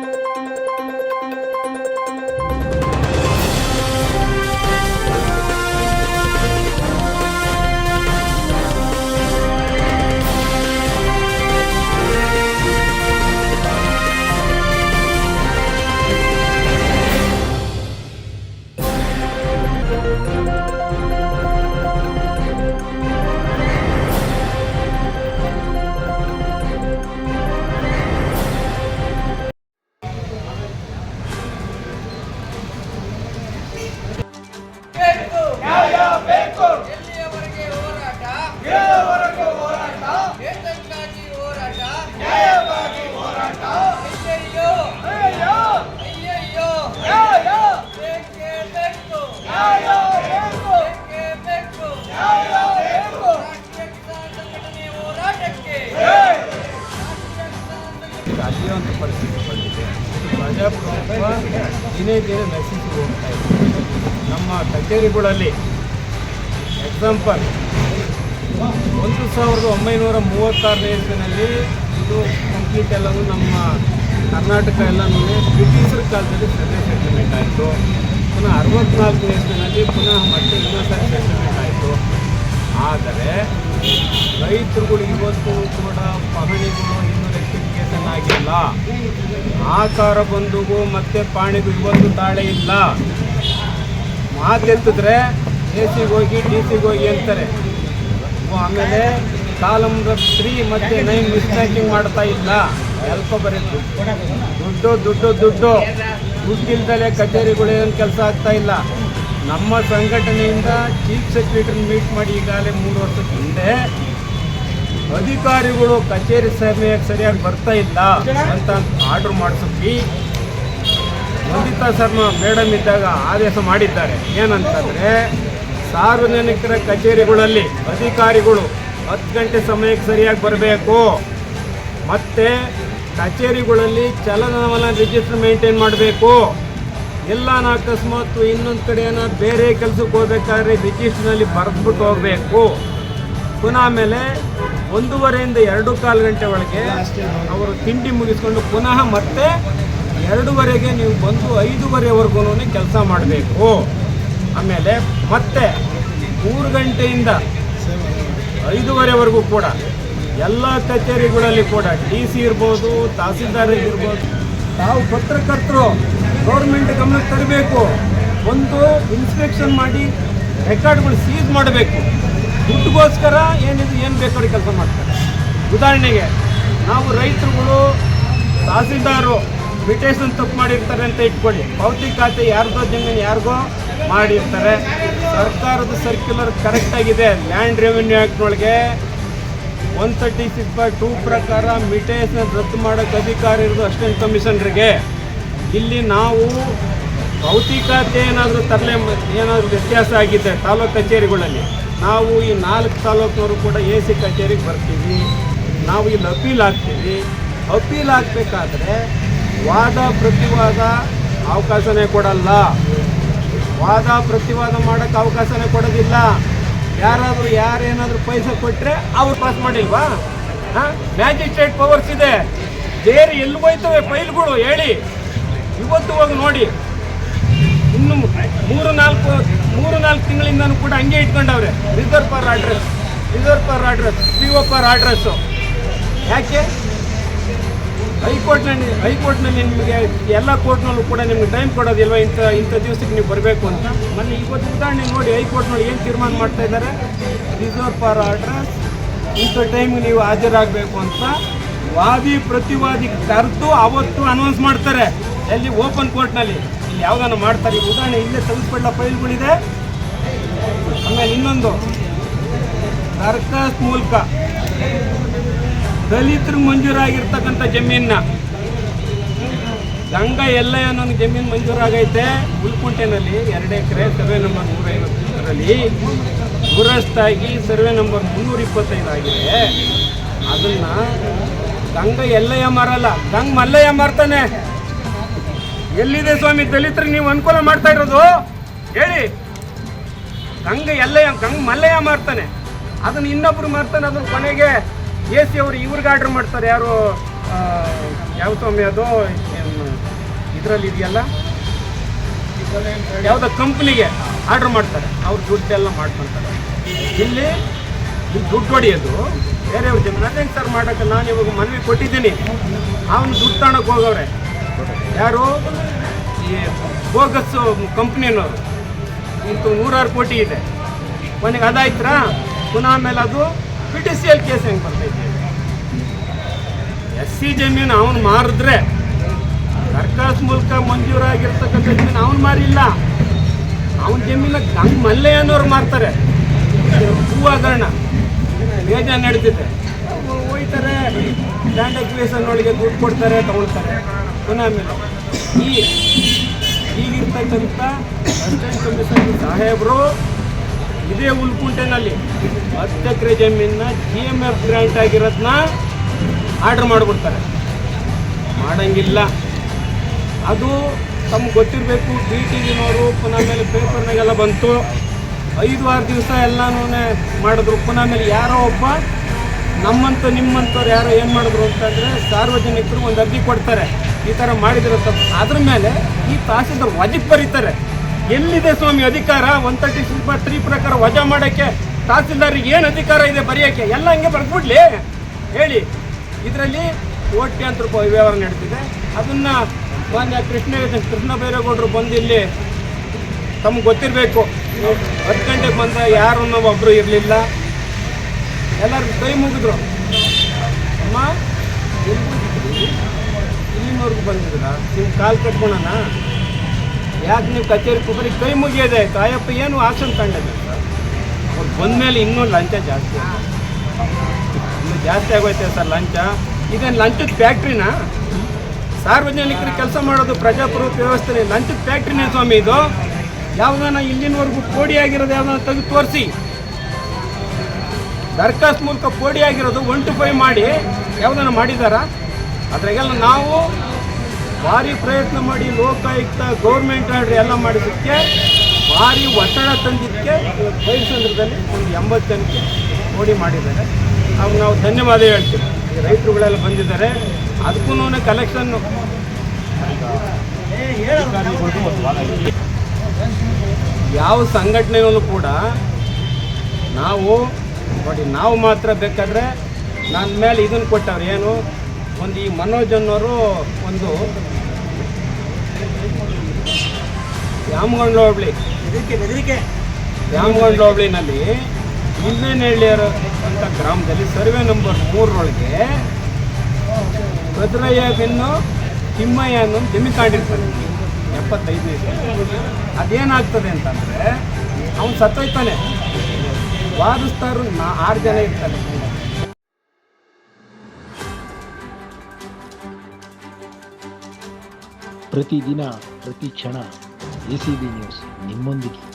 ಬೇಕು ಬೇಕು ಎಲ್ಲಿಯವರೆಗೆ ಹೋರಾಟ? ಇರುವವರೆಗೂ ಹೋರಾಟ? ದೇಶಕ್ಕಾಗಿ ಹೋರಾಟ? ನ್ಯಾಯವಾಗಿ ಹೋರಾಟ? ಅಯ್ಯಯ್ಯೋ ಅಯ್ಯೋ ಅಯ್ಯಯ್ಯೋ ನ್ಯಾಯ ಬೇಕೇ ಬೇಕು. ನ್ಯಾಯ ಬೇಕು. ಬೇಕೇ ಬೇಕು. ನ್ಯಾಯ ಬೇಕು. ರಾಷ್ಟ್ರೀಯ ಕಿಸಾನ್ ಹೋರಾಟಕ್ಕೆ. ಅಲ್ಲಿಯುವಂಥ ಪರಿಸ್ಥಿತಿ ಬಂದಿದೆ. ಪ್ರಜಾಪ್ರಭುತ್ವ ದಿನೇ ದಿನ ನಶಿಸಿ ಹೋಗ್ತಾ ಇದೆ. ನಮ್ಮ ಕಚೇರಿಗಳಲ್ಲಿ ಎಕ್ಸಾಂಪಲ್. ಒಂದು ಸಾವಿರದ ಒಂಬೈನೂರ ಮೂವತ್ತಾರನೇ ಇಸ್ವಿನಲ್ಲಿ ಇದು ಕಂಪ್ಲೀಟ್ ಎಲ್ಲವೂ ನಮ್ಮ ಕರ್ನಾಟಕ ಎಲ್ಲನೂ ಬ್ರಿಟಿಷರ ಕಾಲದಲ್ಲಿ ಸರ್ವೆ ಸೆಟಲ್ಮೆಂಟ್ ಆಯಿತು ಪುನಃ ಅರವತ್ನಾಲ್ಕನೇ ಇಸ್ವಿನಲ್ಲಿ ಪುನಃ ಮತ್ತೆ ಇನ್ನೊಂದು ಸಾರಿ ಸೆಟಲ್ಮೆಂಟ್ ಆಯಿತು ಆದರೆ ರೈತರುಗಳು ಇವತ್ತು ಕೂಡ ಪಹಣಿಗಳು ಇನ್ನೂ ರೆಕ್ಟಿಫಿಕೇಶನ್ ಆಗಿಲ್ಲ ಆಕಾರ ಬಂದುಗೂ ಮತ್ತೆ ಪಾಣಿಗೂ ಇವತ್ತು ತಾಳೆ ಇಲ್ಲ. ಮಾತೆತ್ತಿದ್ರೆ ಎ ಸಿಗೆ ಹೋಗಿ ಡಿ ಸಿಗೆ ಹೋಗಿ ಅಂತಾರೆ. ಆಮೇಲೆ ಕಾಲಮ್ ತ್ರೀ ಮತ್ತೆ ನೈನ್ ಮಿಸ್ಮ್ಯಾಚಿಂಗ್ ಮಾಡ್ತಾ ಇಲ್ಲ. ಎಲ್ಪ ಬರೀ ದುಡ್ಡು ದುಡ್ಡು ದುಡ್ಡು. ದುಡ್ಡಿಲ್ದಲೇ ಕಚೇರಿಗಳು ಏನು ಕೆಲಸ ಆಗ್ತಾ ಇಲ್ಲ. ನಮ್ಮ ಸಂಘಟನೆಯಿಂದ ಚೀಫ್ ಸೆಕ್ರೆಟರಿ ಮೀಟ್ ಮಾಡಿ ಈಗಾಗಲೇ ಮೂರು ವರ್ಷದ ಹಿಂದೆ ಅಧಿಕಾರಿಗಳು ಕಚೇರಿ ಸಮಯಕ್ಕೆ ಸರಿಯಾಗಿ ಬರ್ತಾ ಇಲ್ಲ ಅಂತ ಆರ್ಡರ್ ಮಾಡಿಸಿ ವಂದಿತಾ ಶರ್ಮಾ ಮೇಡಮ್ ಇದ್ದಾಗ ಆದೇಶ ಮಾಡಿದ್ದಾರೆ. ಏನಂತಂದರೆ ಸಾರ್ವಜನಿಕರ ಕಚೇರಿಗಳಲ್ಲಿ ಅಧಿಕಾರಿಗಳು ಹತ್ತು ಗಂಟೆ ಸಮಯಕ್ಕೆ ಸರಿಯಾಗಿ ಬರಬೇಕು. ಮತ್ತು ಕಚೇರಿಗಳಲ್ಲಿ ಚಲನವಲನ ರಿಜಿಸ್ಟರ್ ಮೇಂಟೈನ್ ಮಾಡಬೇಕು. ಎಲ್ಲ ಅಕಸ್ಮಾತ್ ಇನ್ನೊಂದು ಕಡೆ ಬೇರೆ ಕೆಲಸಕ್ಕೆ ಹೋಗ್ಬೇಕಾದ್ರೆ ರಿಜಿಸ್ಟ್ರ್ನಲ್ಲಿ ಬರೆದ್ಬಿಟ್ಟು ಹೋಗಬೇಕು. ಪುನಃ ಆಮೇಲೆ ಒಂದೂವರೆಯಿಂದ ಎರಡು ಕಾಲು ಗಂಟೆ ಒಳಗೆ ಅವರು ತಿಂಡಿ ಮುಗಿಸ್ಕೊಂಡು ಪುನಃ ಮತ್ತೆ ಎರಡೂವರೆಗೆ ನೀವು ಬಂದು ಐದೂವರೆವರೆಗೂ ಕೆಲಸ ಮಾಡಬೇಕು. ಆಮೇಲೆ ಮತ್ತೆ ಮೂರು ಗಂಟೆಯಿಂದ ಐದೂವರೆವರೆಗೂ ಕೂಡ ಎಲ್ಲ ಕಚೇರಿಗಳಲ್ಲಿ ಕೂಡ ಡಿ ಸಿ ಇರ್ಬೋದು, ತಹಸೀಲ್ದಾರ್ ಇರ್ಬೋದು, ತಾವು ಪತ್ರಕರ್ತರು ಗೌರ್ಮೆಂಟ್ ಗಮನಕ್ಕೆ ತರಬೇಕು. ಒಂದು ಇನ್ಸ್ಪೆಕ್ಷನ್ ಮಾಡಿ ರೆಕಾರ್ಡ್ಗಳು ಸೀಸ್ ಮಾಡಬೇಕು. ದುಡ್ಡುಗೋಸ್ಕರ ಏನಿದು, ಏನು ಬೇಕಾದ್ರೆ ಕೆಲಸ ಮಾಡ್ತಾರೆ. ಉದಾಹರಣೆಗೆ, ನಾವು ರೈತರುಗಳು, ತಹಸೀಲ್ದಾರು ಮಿಟೇಷನ್ ತಪ್ಪು ಮಾಡಿರ್ತಾರೆ ಅಂತ ಇಟ್ಕೊಳ್ಳಿ. ಪಾವತಿ ಖಾತೆ ಯಾರ್ದೋ ಜಮೀನು ಯಾರಿಗೋ ಮಾಡಿರ್ತಾರೆ. ಸರ್ಕಾರದ ಸರ್ಕ್ಯುಲರ್ ಕರೆಕ್ಟಾಗಿದೆ land revenue ಆ್ಯಕ್ಟ್ನೊಳಗೆ one thirty six by two ಪ್ರಕಾರ ಮಿಟೇಷನ್ ರದ್ದು ಮಾಡೋಕ್ಕೆ ಅಧಿಕಾರ ಇರೋದು ಅಸಿಸ್ಟೆಂಟ್ ಕಮಿಷನರ್ಗೆ ಇಲ್ಲಿ ನಾವು ಭೌತಿಕತೆ ಏನಾದರೂ ತರಲೆ ಏನಾದರೂ ವ್ಯತ್ಯಾಸ ಆಗಿದೆ ತಾಲೂಕು ಕಚೇರಿಗಳಲ್ಲಿ, ನಾವು ಈ ನಾಲ್ಕು ತಾಲೂಕಿನವರು ಕೂಡ ಎ ಸಿ ಕಚೇರಿಗೆ ಬರ್ತೀವಿ. ನಾವು ಇಲ್ಲಿ ಅಪೀಲ್ ಆಗ್ತೀವಿ. ಅಪೀಲ್ ಆಗಬೇಕಾದ್ರೆ ವಾದ ಪ್ರತಿವಾದ ಅವಕಾಶನೇ ಕೊಡಲ್ಲ. ವಾದ ಪ್ರತಿವಾದ ಮಾಡೋಕ್ಕೆ ಅವಕಾಶನೇ ಕೊಡೋದಿಲ್ಲ. ಯಾರಾದರೂ ಯಾರೇನಾದರೂ ಪೈಸೆ ಕೊಟ್ಟರೆ ಅವ್ರು ಪಾಸ್ ಮಾಡಿಲ್ವಾ? ಹಾಂ? ಮ್ಯಾಜಿಸ್ಟ್ರೇಟ್ ಪವರ್ಸ್ ಇದೆ. ಬೇರೆ ಎಲ್ಲಿ ಹೋಯ್ತವೆ ಫೈಲ್ಗಳು ಹೇಳಿ. ಇವತ್ತು ಹೋಗಿ ನೋಡಿ. ಇನ್ನು ಮೂರು ನಾಲ್ಕು ಮೂರು ನಾಲ್ಕು ತಿಂಗಳಿಂದನೂ ಕೂಡ ಹಂಗೆ ಇಟ್ಕೊಂಡವ್ರೆ. Reserve per address reserve per address P O per address ಯಾಕೆ? ಹೈಕೋರ್ಟ್ನಲ್ಲಿ ಹೈಕೋರ್ಟ್ನಲ್ಲಿ ನಿಮಗೆ ಎಲ್ಲ ಕೋರ್ಟ್ನಲ್ಲೂ ಕೂಡ ನಿಮ್ಗೆ ಟೈಮ್ ಕೊಡೋದಿಲ್ವ? ಇಂಥ ಇಂಥ ದಿವಸಕ್ಕೆ ನೀವು ಬರಬೇಕು ಅಂತ. ಮೊನ್ನೆ ಇವತ್ತು ಉದಾಹರಣೆ ನೋಡಿ, ಹೈಕೋರ್ಟ್ನಲ್ಲಿ ಏನು ತೀರ್ಮಾನ ಮಾಡ್ತಾ ಇದ್ದಾರೆ? ರಿಸರ್ವ್ ಫಾರ್ ಅಡ್ರೆಸ್ ಇಂಥ ಟೈಮ್ಗೆ ನೀವು ಹಾಜರಾಗಬೇಕು ಅಂತ ವಾದಿ ಪ್ರತಿವಾದಿ ಕರೆದು ಅವತ್ತು ಅನೌನ್ಸ್ ಮಾಡ್ತಾರೆ. ಎಲ್ಲಿ? ಓಪನ್ ಕೋರ್ಟ್ನಲ್ಲಿ ಇಲ್ಲಿ ಯಾವುದನ್ನು ಮಾಡ್ತಾರೆ? ಈಗ ಉದಾಹರಣೆ ಇಲ್ಲೇ ತೆಗೆದುಕೊಳ್ಳೋ ಫೈಲ್ಗಳಿದೆ. ಆಮೇಲೆ ಇನ್ನೊಂದು ದರ್ಖಾಸ್ತ್ ಮೂಲಕ ದಲಿತರಿಗೆ ಮಂಜೂರಾಗಿರ್ತಕ್ಕಂಥ ಜಮೀನ ಗಂಗ ಎಲ್ಲ ಅನ್ನೋ ಜಮೀನು ಮಂಜೂರಾಗೈತೆ. ಉಳ್ಕುಂಟೆನಲ್ಲಿ ಎರಡು ಎಕರೆ, ಸರ್ವೆ ನಂಬರ್ ನೂರ ಐವತ್ತರಲ್ಲಿ ದುರಸ್ತಾಗಿ ಸರ್ವೆ ನಂಬರ್ ಮುನ್ನೂರ ಇಪ್ಪತ್ತೈದು ಆಗಿದೆ. ಅದನ್ನು ಗಂಗ ಎಲ್ಲಯ್ಯ ಮಾರಲ್ಲ, ಗಂಗ್ ಮಲ್ಲಯ್ಯ ಮಾರ್ತಾನೆ. ಎಲ್ಲಿದೆ ಸ್ವಾಮಿ ದಲಿತರು, ನೀವು ಅನುಕೂಲ ಮಾಡ್ತಾ ಇರೋದು? ಹೇಳಿ. ಗಂಗ ಎಲ್ಲಯ್ಯ ಗಂಗ್ ಮಲ್ಲಯ್ಯ ಮಾರ್ತಾನೆ. ಅದನ್ನ ಇನ್ನೊಬ್ರು ಮಾರ್ತಾನೆ ಅದನ್ನ ಕೊನೆಗೆ. ಎ ಸಿ ಅವರು ಇವ್ರಿಗೆ ಆರ್ಡರ್ ಮಾಡ್ತಾರೆ. ಯಾರು ಯಾವ ಸ್ವಾಮಿ ಅದು? ಇದರಲ್ಲಿ ಇದೆಯಲ್ಲ? ಯಾವುದೋ ಕಂಪ್ನಿಗೆ ಆರ್ಡರ್ ಮಾಡ್ತಾರೆ. ಅವ್ರು ದುಡ್ಡೆಲ್ಲ ಮಾಡ್ಕೊತಾರೆ. ಇಲ್ಲಿ ದುಡ್ಡು ಹೊಡೆಯೋದು ಬೇರೆಯವ್ರ ಜಮೀನು ಅದೇ ಸರ್ ಮಾಡೋಕ್ಕೆ? ನಾನು ಇವಾಗ ಮನವಿ ಕೊಟ್ಟಿದ್ದೀನಿ. ಅವನು ದುಡ್ಡು ತಗೊಳಕ್ಕೆ ಹೋಗವ್ರೆ. ಯಾರು? ಈ ಬೋಗಸ್ ಕಂಪ್ನಿನವರು. ಇಂತು ನೂರಾರು ಕೋಟಿ ಇದೆ. ಕೊನೆಗೆ ಅದಾಯ್ತಾ? ಪುನಃ ಆಮೇಲೆ ಅದು P T C L case ಹೆಂಗೆ ಬರ್ತೈತೆ? ಎಸ್ ಸಿ ಜಮೀನು ಅವನು ಮಾರಿದ್ರೆ ಸರ್ಕಾರ ಮೂಲಕ ಮಂಜೂರಾಗಿರ್ತಕ್ಕಂಥ ಜಮೀನು ಅವನು ಮಾರಿಲ್ಲ. ಅವನ ಜಮೀನ ಗಂಗ್ ಮಲ್ಲೆ ಅನ್ನೋರು ಮಾರ್ತಾರೆ. ಹೂವಾಗರಣ ಯೋಜನೆ ನಡೀತಿದೆ ಹೋಯ್ತಾರೆ ಲ್ಯಾಂಡ್ ಅಕ್ವಿಷನ್ನೊಳಗೆ ದುಡ್ಡು ಕೊಡ್ತಾರೆ, ತಗೊಳ್ತಾರೆ. ಪುನಃ ಆಮೇಲೆ ಈ ಈಗಿರ್ತಕ್ಕಂಥ ಅಸಿಸ್ಟೆಂಟ್ ಕಮಿಷನರ್ ಸಾಹೇಬರು ಇದೇ ಉಲ್ಕುಂಟೆನಲ್ಲಿ ಹತ್ತು ಎಕರೆ ಜಮೀನ ಜಿ ಎಂ ಎಫ್ ಗ್ರ್ಯಾಂಟ್ ಆಗಿರೋದನ್ನ ಆರ್ಡ್ರ್ ಮಾಡಿಬಿಡ್ತಾರೆ. ಮಾಡಂಗಿಲ್ಲ. ಅದು ತಮ್ಗೆ ಗೊತ್ತಿರಬೇಕು, ಬಿ ಟಿ ವಿನವರು ಪುನಃ ಮೇಲೆ ಪೇಪರ್ನಾಗೆಲ್ಲ ಬಂತು. ಐದು ಆರು ದಿವಸ ಎಲ್ಲನೂ ಮಾಡಿದ್ರು. ಪುನಃ ಮೇಲೆ ಯಾರೋ ಒಬ್ಬ ನಮ್ಮಂತ ನಿಮ್ಮಂಥವ್ರು ಯಾರೋ ಏನು ಮಾಡಿದ್ರು ಅಂತಂದರೆ ಸಾರ್ವಜನಿಕರು ಒಂದು ಅರ್ಜಿ ಕೊಡ್ತಾರೆ. ಈ ಥರ ಮಾಡಿದಿರೋ ತಪ್ಪು. ಅದ್ರ ಮೇಲೆ ಈ ತಹಸೀಲ್ದಾರ್ ವಜಕ್ಕೆ ಬರೀತಾರೆ. ಎಲ್ಲಿದೆ ಸ್ವಾಮಿ ಅಧಿಕಾರ? ಒನ್ ತರ್ಟಿ ಸಿಕ್ಸ್ ತ್ರೀ ಪ್ರಕಾರ ವಜಾ ಮಾಡೋಕ್ಕೆ ತಹಸೀಲ್ದಾರಿಗೆ ಏನು ಅಧಿಕಾರ ಇದೆ ಬರೆಯೋಕ್ಕೆ? ಎಲ್ಲ ಹಂಗೆ ಬರ್ಬಿಡ್ಲಿ ಹೇಳಿ. ಇದರಲ್ಲಿ ಕೋಟ್ಯಾಂತರ ರೂಪಾಯಿ ವ್ಯವಹಾರ ನಡೀತಿದೆ. ಅದನ್ನು ಮಾನ್ಯ ಕೃಷ್ಣ ಕೃಷ್ಣ ಬೈರೇಗೌಡರು ಬಂದು ಇಲ್ಲಿ ತಮ್ಗೆ ಗೊತ್ತಿರಬೇಕು. ಹತ್ತು ಗಂಟೆಗೆ ಬಂದ ಯಾರು ಒಬ್ಬರು ಇರಲಿಲ್ಲ. ಎಲ್ಲರೂ ಕೈ ಮುಗಿದ್ರು. ಅಮ್ಮ, ಇಲ್ಲಿನವ್ರಿಗೂ ಬಂದಿದ್ರ ನಿಮ್ಮ ಕಾಲು ಕಟ್ಕೊಳಣ. ಯಾಕೆ ನೀವು ಕಚೇರಿ ಕುಬರಿ ಕೈ ಮುಗಿಯೋದೆ? ಕಾಯಪ್ಪ ಏನು ಆಕ್ಷನ್ ಕಂಡಿದೆ ಅವ್ರು ಬಂದಮೇಲೆ ಇನ್ನೂ ಲಂಚ ಜಾಸ್ತಿ ಜಾಸ್ತಿ ಆಗೋಯ್ತೆ ಸರ್ ಲಂಚ? ಇದೇನು ಲಂಚದ ಫ್ಯಾಕ್ಟ್ರಿನಾ? ಸಾರ್ವಜನಿಕರಿಗೆ ಕೆಲಸ ಮಾಡೋದು ಪ್ರಜಾಪ್ರಭುತ್ವ ವ್ಯವಸ್ಥೆ ಲಂಚದ ಫ್ಯಾಕ್ಟ್ರಿನೇ ಸ್ವಾಮಿ ಇದು? ಯಾವುದನ್ನ ಇಲ್ಲಿನವರೆಗೂ ಕೋಡಿ ಆಗಿರೋದು ಯಾವ್ದಾನ ತೆಗೆದು ತೋರಿಸಿ. ದರ್ಖಾಸ್ತ್ ಮೂಲಕ ಕೋಡಿ ಆಗಿರೋದು ಒನ್ ಟು ಫೈವ್ ಮಾಡಿ ಯಾವ್ದಾನ ಮಾಡಿದಾರ? ಅದ್ರಾಗೆಲ್ಲ ನಾವು ಭಾರಿ ಪ್ರಯತ್ನ ಮಾಡಿ ಲೋಕಾಯುಕ್ತ, ಗೌರ್ಮೆಂಟ್ ಆರ್ಡ್ರ್ ಎಲ್ಲ ಮಾಡಿದ್ದಕ್ಕೆ ಭಾರಿ ಒತ್ತಡ ತಂದಿದ್ದಕ್ಕೆ ಇವತ್ತು ಬೈಲಸಂದ್ರದಲ್ಲಿ ಒಂದು ಎಂಬತ್ತು ಜನಕ್ಕೆ ಕೋಡಿ ಮಾಡಿದ್ದಾರೆ. ಅವ್ರು ನಾವು ಧನ್ಯವಾದ ಹೇಳ್ತೀವಿ. ರೈತರುಗಳೆಲ್ಲ ಬಂದಿದ್ದಾರೆ ಅದಕ್ಕೂ ಕಲೆಕ್ಷನ್ನು ಯಾವ ಸಂಘಟನೆಯಲ್ಲೂ ಕೂಡ ನಾವು ನೋಡಿ ನಾವು ಮಾತ್ರ ಬೇಕಾದರೆ ನನ್ನ ಮೇಲೆ ಇದನ್ನು ಕೊಟ್ಟವ್ರು ಏನು? ಒಂದು ಈ ಮನೋಜ್ ಅನ್ನೋರು ಒಂದು ಯಾಮಗೊಂಡ್ಲ ಹೋಬಳಿ ಯಾಮಗೊಂಡ್ಲ ಹೋಬಳಿನಲ್ಲಿ ಇನ್ನೇನಹಳ್ಳಿಯರು ಅಂತ ಗ್ರಾಮದಲ್ಲಿ ಸರ್ವೆ ನಂಬರ್ ಮೂರರೊಳಗೆ ಭದ್ರಯ್ಯ ಬೆನ್ನು ತಿಮ್ಮಯ್ಯ ಅನ್ನೋ ಕಾಣಿರ್ತಾನೆ ಎಪ್ಪತ್ತೈದನೇ ಅದೇನಾಗ್ತದೆ ಅಂತಂದರೆ, ಅವನು ಸತ್ತೋಯ್ತಾನೆ. ವಾದಿಸ್ತಾರು ನಾ ಆರು ಜನ ಇರ್ತಾನೆ ಪ್ರತಿದಿನ, ಪ್ರತಿ ಕ್ಷಣ ಎ ಸಿ ಬಿ ನ್ಯೂಸ್ ನಿಮ್ಮೊಂದಿಗೆ.